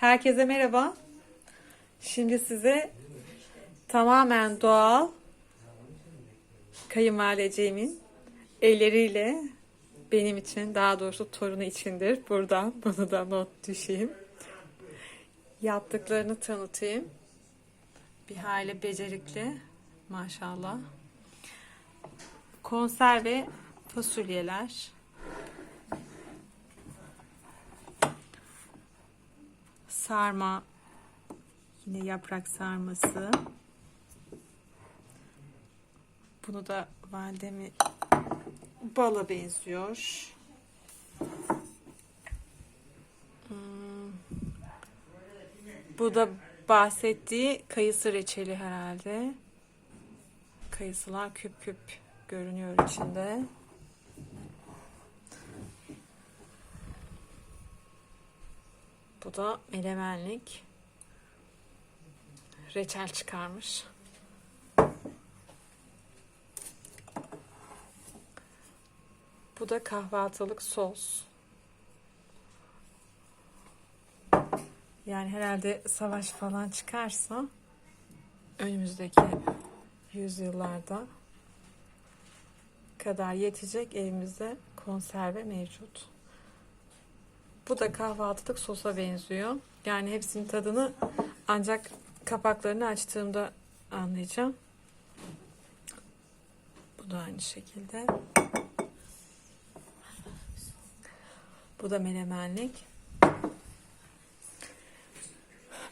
Herkese merhaba. Şimdi size tamamen doğal kayınvalideciğimin elleriyle benim için daha doğrusu torunu içindir. Buradan bunu da not düşeyim. Yaptıklarını tanıtayım. Bir hayli becerikli maşallah. Konserve fasulyeler. Sarma yine yaprak sarması. Bunu da validemi bala benziyor. Hmm. bu da bahsettiği kayısı reçeli herhalde. Kayısılar küp küp görünüyor içinde Bu da menemenlik. Reçel çıkarmış. Bu da kahvaltılık sos. Yani herhalde savaş falan çıkarsa önümüzdeki yüzyıllarda kadar yetecek evimizde konserve mevcut. Bu da kahvaltılık sosa benziyor. Yani hepsinin tadını ancak kapaklarını açtığımda anlayacağım. Bu da aynı şekilde. Bu da menemenlik.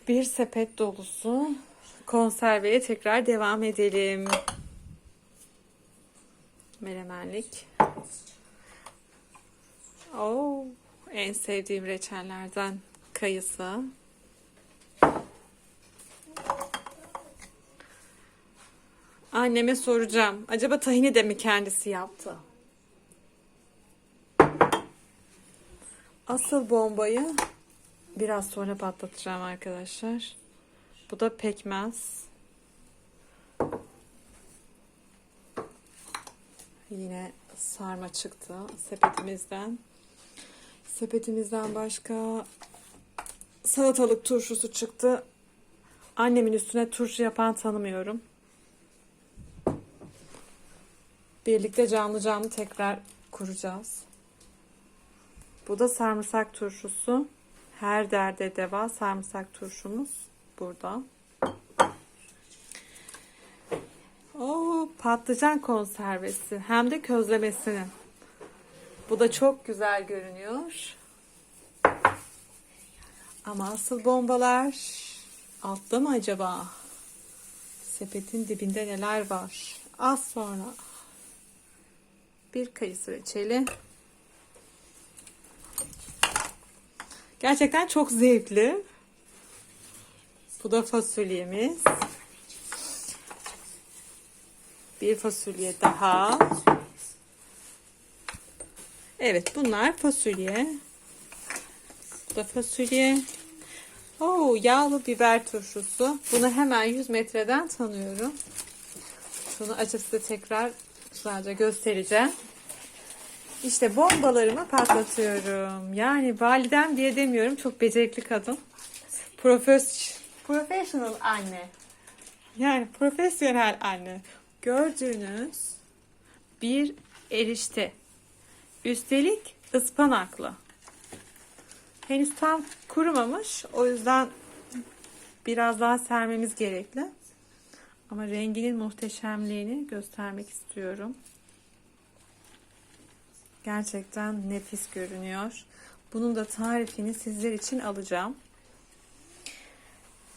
Bir sepet dolusu konserveye tekrar devam edelim. Menemenlik. Oo. En sevdiğim reçellerden kayısı. Anneme soracağım. Acaba tahini de mi kendisi yaptı? Asıl bombayı biraz sonra patlatacağım arkadaşlar. Bu da pekmez. Yine sarma çıktı sepetimizden. Sepetimizden başka salatalık turşusu çıktı. Annemin üstüne turşu yapan tanımıyorum. Birlikte canlı canlı tekrar kuracağız. Bu da sarımsak turşusu. Her derde deva sarımsak turşumuz burada. Oo, patlıcan konservesi hem de közlemesini. Bu da çok güzel görünüyor. Ama asıl bombalar altta mı acaba? Sepetin dibinde neler var? Az sonra bir kayısı reçeli. Gerçekten çok zevkli. Bu da fasulyemiz. Bir fasulye daha. Evet bunlar fasulye. Bu da fasulye. Oo, yağlı biber turşusu. Bunu hemen 100 metreden tanıyorum. Şunu açıp size tekrar sadece göstereceğim. İşte bombalarımı patlatıyorum. Yani validem diye demiyorum. Çok becerikli kadın. Profes professional anne. Yani profesyonel anne. Gördüğünüz bir erişte. Üstelik ıspanaklı. Henüz tam kurumamış. O yüzden biraz daha sermemiz gerekli. Ama renginin muhteşemliğini göstermek istiyorum. Gerçekten nefis görünüyor. Bunun da tarifini sizler için alacağım.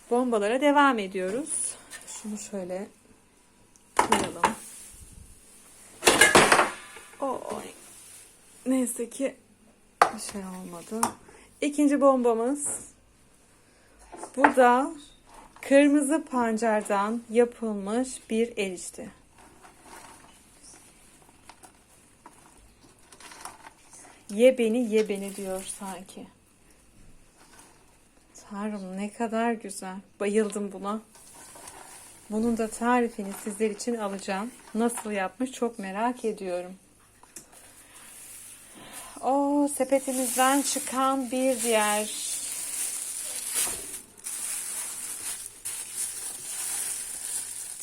Bombalara devam ediyoruz. Şunu şöyle koyalım. Oy. Neyse ki bir şey olmadı. İkinci bombamız. Bu da kırmızı pancardan yapılmış bir erişte. Ye beni ye beni diyor sanki. Tanrım ne kadar güzel. Bayıldım buna. Bunun da tarifini sizler için alacağım. Nasıl yapmış çok merak ediyorum. O sepetimizden çıkan bir diğer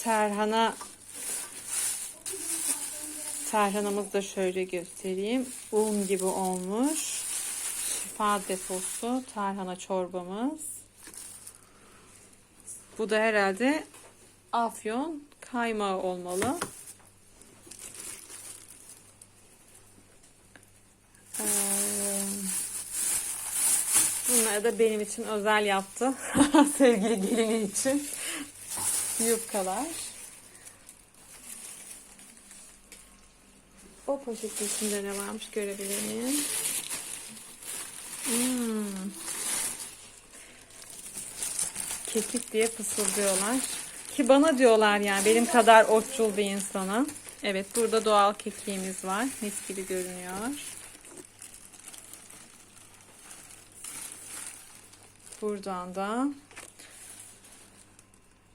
tarhana tarhanamızı da şöyle göstereyim. Un gibi olmuş. Şifa deposu tarhana çorbamız. Bu da herhalde afyon kaymağı olmalı. Bunları da benim için özel yaptı. Sevgili gelini için. Yufkalar. O poşetin içinde ne varmış görebilir miyim? Hmm. Kekik diye fısıldıyorlar. Ki bana diyorlar yani benim kadar otçul bir insana. Evet burada doğal kekiğimiz var. Mis gibi görünüyor. Buradan da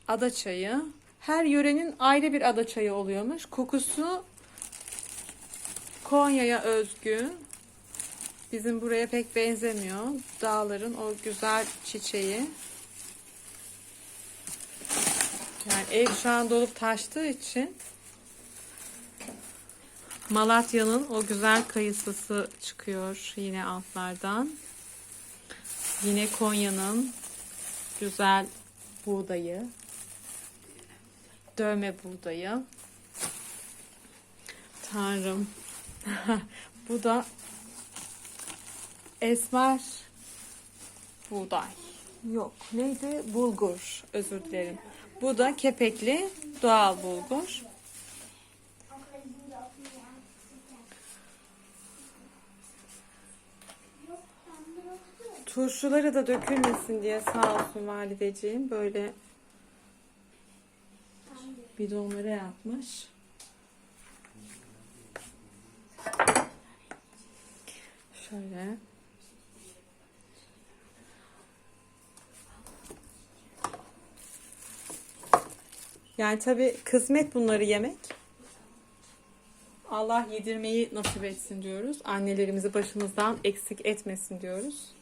ada çayı. Her yörenin ayrı bir ada çayı oluyormuş. Kokusu Konya'ya özgü. Bizim buraya pek benzemiyor. Dağların o güzel çiçeği. Yani ev şu an dolup taştığı için Malatya'nın o güzel kayısısı çıkıyor yine altlardan. Yine Konya'nın güzel buğdayı. Dövme buğdayı. Tanrım. Bu da esmer buğday. Yok. Neydi? Bulgur. Özür dilerim. Bu da kepekli doğal bulgur. Turşuları da dökülmesin diye sağ olsun valideciğim böyle bidonlara yapmış. Şöyle. Yani tabi kısmet bunları yemek. Allah yedirmeyi nasip etsin diyoruz. Annelerimizi başımızdan eksik etmesin diyoruz.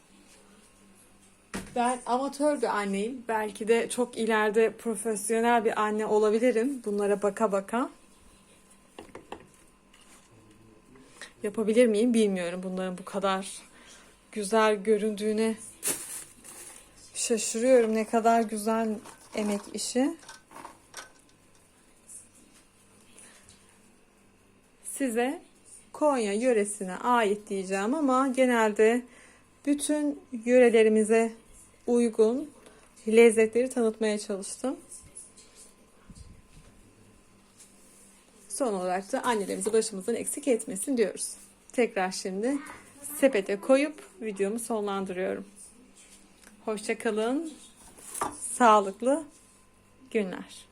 Ben amatör bir anneyim. Belki de çok ileride profesyonel bir anne olabilirim. Bunlara baka baka. Yapabilir miyim bilmiyorum bunların bu kadar güzel göründüğüne şaşırıyorum. Ne kadar güzel emek işi. Size Konya yöresine ait diyeceğim ama genelde bütün yörelerimize uygun lezzetleri tanıtmaya çalıştım. Son olarak da annelerimizi başımızdan eksik etmesin diyoruz. Tekrar şimdi sepete koyup videomu sonlandırıyorum. Hoşçakalın. Sağlıklı günler.